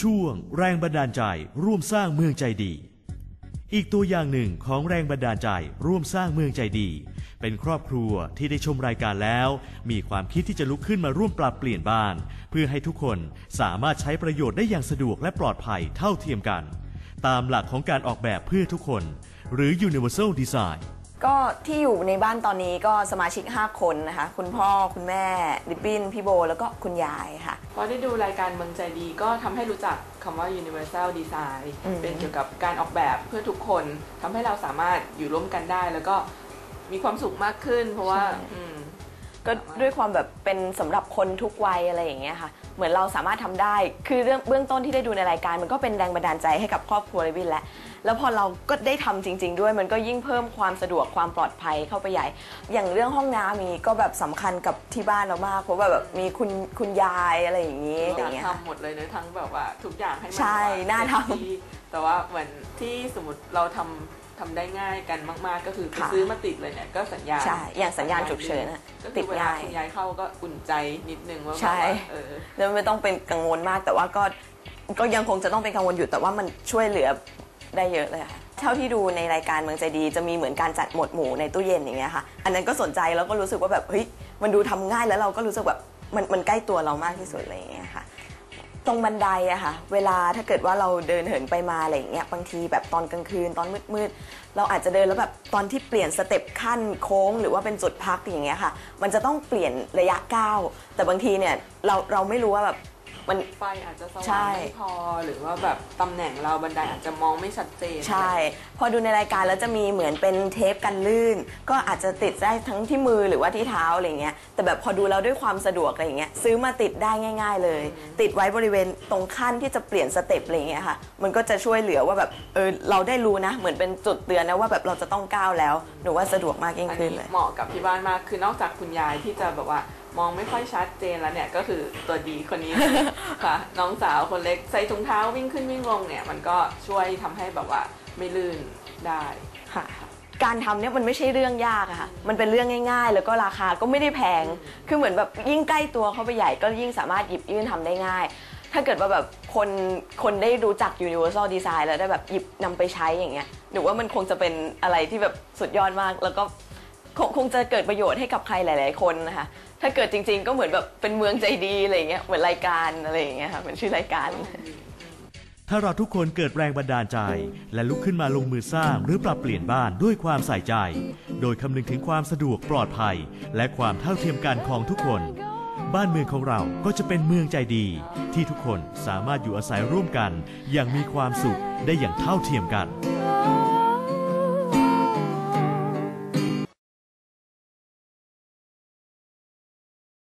ช่วงแรงบันดาลใจร่วมสร้างเมืองใจดี อีกตัวอย่างหนึ่งของแรงบันดาลใจร่วมสร้างเมืองใจดี เป็นครอบครัวที่ได้ชมรายการแล้ว มีความคิดที่จะลุกขึ้นมาร่วมปรับเปลี่ยนบ้าน เพื่อให้ทุกคนสามารถใช้ประโยชน์ได้อย่างสะดวกและปลอดภัยเท่าเทียมกัน ตามหลักของการออกแบบเพื่อทุกคน หรือ Universal Design ก็ที่อยู่ในบ้านตอนนี้ก็สมาชิก 5 คนนะคะ คุณพ่อคุณแม่ลิบบินพี่โบ แล้วก็คุณยายค่ะ พอได้ดูรายการเมืองใจดีก็ทำให้รู้จักคำว่า universal design อืม เป็นเกี่ยวกับการออกแบบเพื่อทุกคนทำให้เราสามารถอยู่ร่วมกันได้ แล้วก็มีความสุขมากขึ้น เพราะว่าอืม ก็ด้วยความแบบเป็นสำหรับคนทุกวัยอะไรอย่างเงี้ยค่ะ เหมือนเราสามารถทำได้ คือเรื่องเบื้องต้นที่ได้ดูในรายการ มันก็เป็นแรงบันดาลใจให้กับครอบครัวลิบบินแล้ว แล้วพอเราก็ได้ทำจริง ๆ ด้วย มันก็ยิ่งเพิ่มความสะดวกความปลอดภัยเข้าไปใหญ่ อย่างเรื่องห้องน้ำนี้ก็แบบสำคัญกับที่บ้านเรามาก เพราะว่าแบบมีคุณคุณยายอะไรอย่างงี้อะไรอย่างเงี้ยค่ะทำหมดเลยนะทั้งแบบว่าทุกอย่างให้มันใช่แบบว่น่าทำเต็มที่แต่ว่าเหมือนที่สมมติเราทำทำได้ง่ายกันมาก ๆ ก็คือไปค่ะซื้อมาติดเลยเนี่ยก็สัญญาณใช่อย่างสัญญาณฉุกเฉินอะก็ติคือดเวลาง่ายคุณยายเข้าก็อุ่นใจนิดนึงว่าแบบใช่ว่าเออแล้วไม่ต้องเป็นกังวลมากแต่ว่าก็ก็ยังคงจะต้องเป็นกังวลอยู่แต่ว่ามันช่วยเหลือ ได้เยอะเลยค่ะเท่าที่ดูในรายการเมืองใจดี จะมีเหมือนการจัดหมวดหมู่ในตู้เย็นอย่างเงี้ยค่ะ อันนั้นก็สนใจแล้วก็รู้สึกว่าแบบเฮ้ยมันดูทำง่ายแล้วเราก็รู้สึกแบบมันมันใกล้ตัวเรามากที่สุดอะไรอย่างเงี้ยค่ะ ตรงบันไดอะค่ะ เวลาถ้าเกิดว่าเราเดินเหินไปมาอะไรอย่างเงี้ยบางทีแบบตอนกลางคืนตอนมืดๆเราอาจจะเดินแล้วแบบตอนที่เปลี่ยนสเต็ปขั้นโค้ง หรือว่าเป็นจุดพักอย่างเงี้ยค่ะ มันจะต้องเปลี่ยนระยะก้าวแต่บางทีเนี่ยเราเราไม่รู้ว่าแบบ มันไฟอาจจะสใช่ว่างไม่พอหรือว่าแบบตำแหน่งเราบันไดอาจจะมองไม่ชัดเจน ใช่ พอดูในรายการแล้วจะมีเหมือนเป็นเทปกันลื่น ก็อาจจะติดได้ทั้งที่มือหรือว่าที่เท้าอะไรเงี้ยแต่แบบพอดูแล้วด้วยความสะดวกอะไรเงี้ยซื้อมาติดได้ง่าย ๆ เลย ติดไว้บริเวณตรงขั้นที่จะเปลี่ยนสเต็ปอะไรเงี้ยค่ะมันก็จะช่วยเหลือว่าแบบเออเราได้รู้นะ เหมือนเป็นจุดเตือนนะว่าแบบเราจะต้องก้าวแล้ว หนูว่าสะดวกมากยิ่งอันขึ้นนี้เลย เหมาะกับที่บ้านมากคือนอกจากคุณยายที่จะแบบว่า มองไม่ค่อยชัดเจนแล้วเนี่ยก็คือตัวดีคนนี้ค่ะ น้องสาวคนเล็กใส่ถุงเท้าวิ่งขึ้นวิ่งลงเนี่ยมันก็ช่วยทำให้แบบว่าไม่ลื่นได้ค่ะการทำเนี่ยมันไม่ใช่เรื่องยากอะค่ะ มันเป็นเรื่องง่าย ๆ แล้วก็ราคาก็ไม่ได้แพง คือเหมือนแบบยิ่งใกล้ตัวเข้าไปใหญ่ก็ยิ่งสามารถหยิบยื่นทำได้ง่าย ถ้าเกิดว่าแบบคนคนได้รู้จัก Universal Design แล้วได้แบบหยิบนำไปใช้อย่างเงี้ย หนูว่ามันคงจะเป็นอะไรที่แบบสุดยอดมาก แล้วก็คงคงจะเกิดประโยชน์ให้กับใครหลาย ๆ คนนะคะ ถ้าเกิดจริง ๆ ก็เหมือนแบบเป็นเมืองใจดีอะไรอย่างเงี้ยเหมือนรายการอะไรอย่างเงี้ยค่ะเหมือนชื่อรายการ ถ้าเราทุกคนเกิดแรงบันดาลใจ และลุกขึ้นมาลงมือสร้างหรือปรับเปลี่ยนบ้านด้วยความใส่ใจ โดยคำนึงถึงความสะดวกปลอดภัย และความเท่าเทียมกันของทุกคน บ้านเมืองของเราก็จะเป็นเมืองใจดี ที่ทุกคนสามารถอยู่อาศัยร่วมกัน อย่างมีความสุขได้อย่างเท่าเทียมกัน When